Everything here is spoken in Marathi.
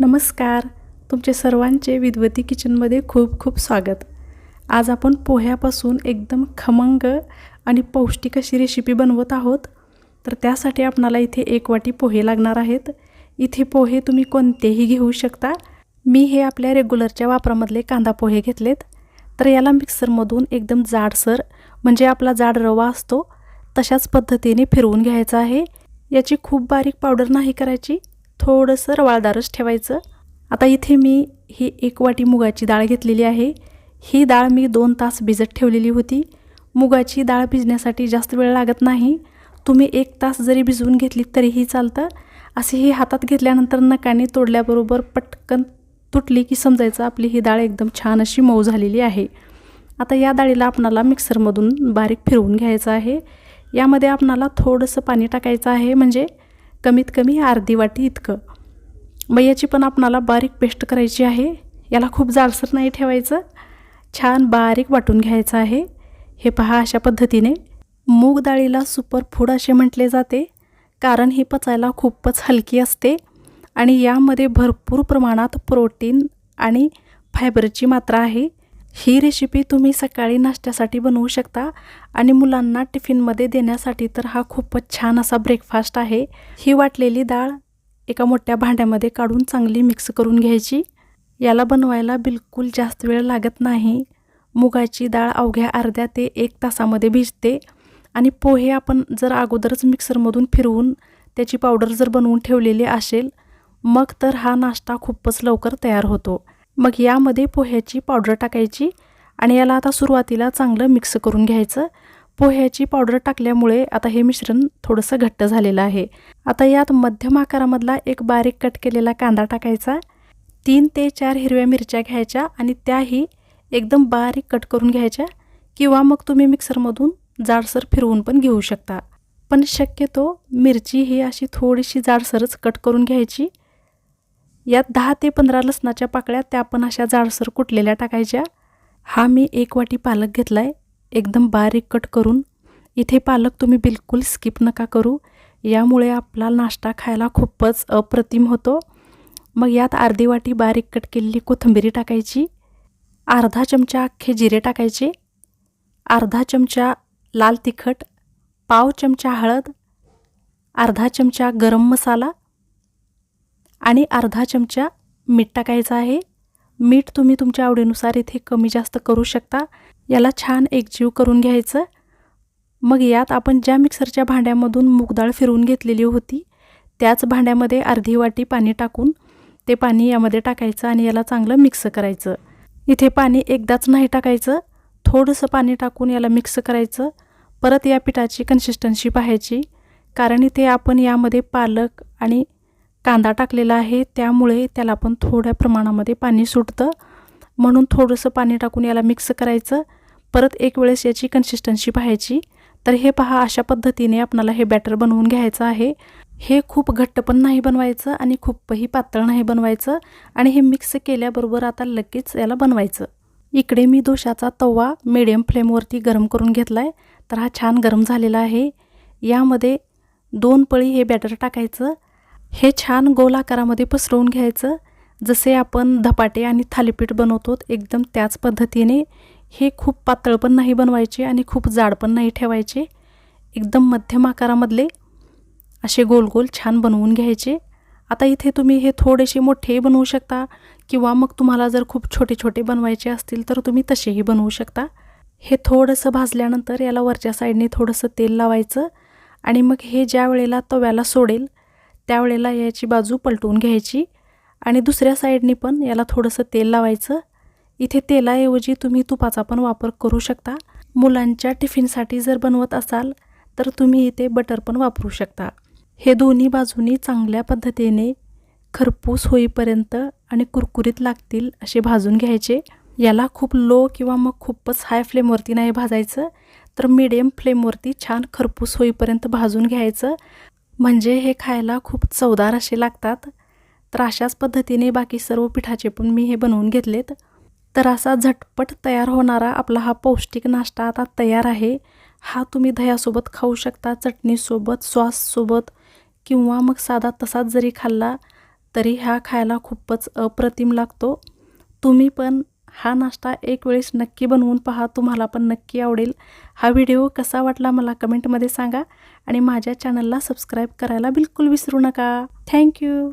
नमस्कार. तुमचे सर्वांचे विद्वती किचनमध्ये खूप खूप स्वागत. आज आपण पोह्यापासून एकदम खमंग आणि पौष्टिक अशी रेसिपी बनवत आहोत. तर त्यासाठी आपणाला इथे एक वाटी पोहे लागणार आहेत. इथे पोहे तुम्ही कोणतेही घेऊ शकता. मी हे आपल्या रेग्युलरच्या वापरामधले कांदा पोहे घेतलेत. तर याला मिक्सरमधून एकदम जाडसर म्हणजे आपला जाड रवा असतो तशाच पद्धतीने फिरवून घ्यायचा आहे. याची खूप बारीक पावडर नाही करायची. थोडंसं रवाळदारच ठेवायचं. आता इथे मी ही एक वाटी मुगाची डाळ घेतलेली आहे. ही डाळ मी दोन तास भिजत ठेवलेली होती. मुगाची डाळ भिजण्यासाठी जास्त वेळ लागत नाही. तुम्ही एक तास जरी भिजवून घेतली तरीही चालतं. असे ही हातात घेतल्यानंतर नकाने तोडल्याबरोबर पटकन तुटली की समजायचं आपली ही डाळ एकदम छान अशी मऊ झालेली आहे. आता या डाळीला आपणाला मिक्सरमधून बारीक फिरवून घ्यायचं आहे. यामध्ये आपणाला थोडंसं पाणी टाकायचं आहे. म्हणजे कमीत कमी अर्धी वाटी इतकं. मग याची पण आपणाला बारीक पेस्ट करायची आहे. याला खूप जाडसर नाही ठेवायचं. छान बारीक वाटून घ्यायचं आहे. हे पहा अशा पद्धतीने. मूग डाळीला सुपर फूड असे म्हटले जाते. कारण ही पचायला खूपच हलकी असते. आणि यामध्ये भरपूर प्रमाणात प्रोटीन आणि फायबरची मात्रा आहे. ही रेसिपी तुम्ही सकाळी नाश्त्यासाठी बनवू शकता आणि मुलांना टिफिनमध्ये देण्यासाठी तर हा खूपच छान असा ब्रेकफास्ट आहे. ही वाटलेली डाळ एका मोठ्या भांड्यामध्ये काढून चांगली मिक्स करून घ्यायची. याला बनवायला बिलकुल जास्त वेळ लागत नाही. मुगाची डाळ अवघ्या अर्ध्या ते एक तासामध्ये भिजते आणि पोहे आपण जर अगोदरच मिक्सरमधून फिरवून त्याची पावडर जर बनवून ठेवलेली असेल मग तर हा नाश्ता खूपच लवकर तयार होतो. मग यामध्ये पोह्याची पावडर टाकायची आणि याला आता सुरुवातीला चांगलं मिक्स करून घ्यायचं. पोह्याची पावडर टाकल्यामुळे आता हे मिश्रण थोडंसं घट्ट झालेलं आहे. आता यात मध्यम आकारामधला एक बारीक कट केलेला कांदा टाकायचा. तीन ते चार हिरव्या मिरच्या घ्यायच्या आणि त्याही एकदम बारीक कट करून घ्यायच्या किंवा मग तुम्ही मिक्सरमधून जाडसर फिरवून पण घेऊ शकता. पण शक्यतो मिरची ही अशी थोडीशी जाडसरच कट करून घ्यायची. यात दहा ते पंधरा लसणाच्या पाकळ्या त्या पण अशा जाडसर कुटलेल्या टाकायच्या. हा मी एक वाटी पालक घेतला आहे एकदम बारीक कट करून. इथे पालक तुम्ही बिलकुल स्किप नका करू. यामुळे आपला नाश्ता खायला खूपच अप्रतिम होतो. मग यात अर्धी वाटी बारीक कट केलेली कोथिंबिरी टाकायची. अर्धा चमचा अख्खे जिरे टाकायचे. अर्धा चमचा लाल तिखट. पाव चमचा हळद. अर्धा चमचा गरम मसाला. आणि अर्धा चमचा मीठ टाकायचं आहे. मीठ तुम्ही तुमच्या आवडीनुसार इथे कमी जास्त करू शकता. याला छान एकजीव करून घ्यायचं. मग यात आपण ज्या मिक्सरच्या भांड्यामधून मूगडाळ फिरवून घेतलेली होती त्याच भांड्यामध्ये अर्धी वाटी पाणी टाकून ते पाणी यामध्ये टाकायचं आणि याला चांगलं मिक्स करायचं. इथे पाणी एकदाच नाही टाकायचं. थोडंसं पाणी टाकून याला मिक्स करायचं. परत या पिठाची कन्सिस्टन्सी पाहायची. कारण इथे आपण यामध्ये पालक आणि कांदा टाकलेला आहे त्यामुळे त्याला पण थोड्या प्रमाणामध्ये पाणी सुटतं. म्हणून थोडंसं पाणी टाकून याला मिक्स करायचं. परत एक वेळेस याची कन्सिस्टन्सी पाहायची. तर हे पहा अशा पद्धतीने आपणाला हे बॅटर बनवून घ्यायचं आहे. हे खूप घट्ट पण नाही बनवायचं आणि खूपही पातळ नाही बनवायचं. आणि हे मिक्स केल्याबरोबर आता लगेच याला बनवायचं. इकडे मी दोशाचा तवा मिडियम फ्लेमवरती गरम करून घेतला आहे तर हा छान गरम झालेला आहे. यामध्ये दोन पळी हे बॅटर टाकायचं. हे छान गोल आकारामध्ये पसरवून घ्यायचं. जसे आपण धपाटे आणि थालीपीठ बनवतो एकदम त्याच पद्धतीने हे खूप पातळ पण नाही बनवायचे आणि खूप जाड पण नाही ठेवायचे. एकदम मध्यम आकारामधले असे गोल गोल छान बनवून घ्यायचे. आता इथे तुम्ही हे थोडेसे मोठेही बनवू शकता किंवा मग तुम्हाला जर खूप छोटे छोटे बनवायचे असतील तर तुम्ही तसेही बनवू शकता. हे थोडंसं भाजल्यानंतर याला वरच्या साईडने थोडंसं तेल लावायचं आणि मग हे ज्या वेळेला तव्याला सोडेल त्यावेळेला याची बाजू पलटवून घ्यायची आणि दुसऱ्या साईडनी पण याला थोडंसं तेल लावायचं. इथे तेलाऐवजी तुम्ही तुपाचा पण वापर करू शकता. मुलांच्या टिफिनसाठी जर बनवत असाल तर तुम्ही इथे बटर पण वापरू शकता. हे दोन्ही बाजूनी चांगल्या पद्धतीने खरपूस होईपर्यंत आणि कुरकुरीत लागतील असे भाजून घ्यायचे. याला खूप लो किंवा मग खूपच हाय फ्लेमवरती नाही भाजायचं तर मीडियम फ्लेमवरती छान खरपूस होईपर्यंत भाजून घ्यायचं. म्हणजे हे खायला खूप चवदार असे लागतात. तर अशाच पद्धतीने बाकी सर्व पिठाचे पण मी हे बनवून घेतलेत. तर असा झटपट तयार होणारा आपला हा पौष्टिक नाश्ता आता तयार आहे. हा तुम्ही दह्यासोबत खाऊ शकता चटणीसोबत सॉससोबत किंवा मग साधा तसाच जरी खाल्ला तरी ह्या खायला खूपच अप्रतिम लागतो. तुम्ही पण हा नाश्ता एक वेळेस नक्की बनवून पहा तुम्हाला पण नक्की आवडेल. हा व्हिडिओ कसा वाटला मला कमेंटमध्ये सांगा आणि माझ्या चॅनलला सबस्क्राईब करायला बिलकुल विसरू नका. थँक्यू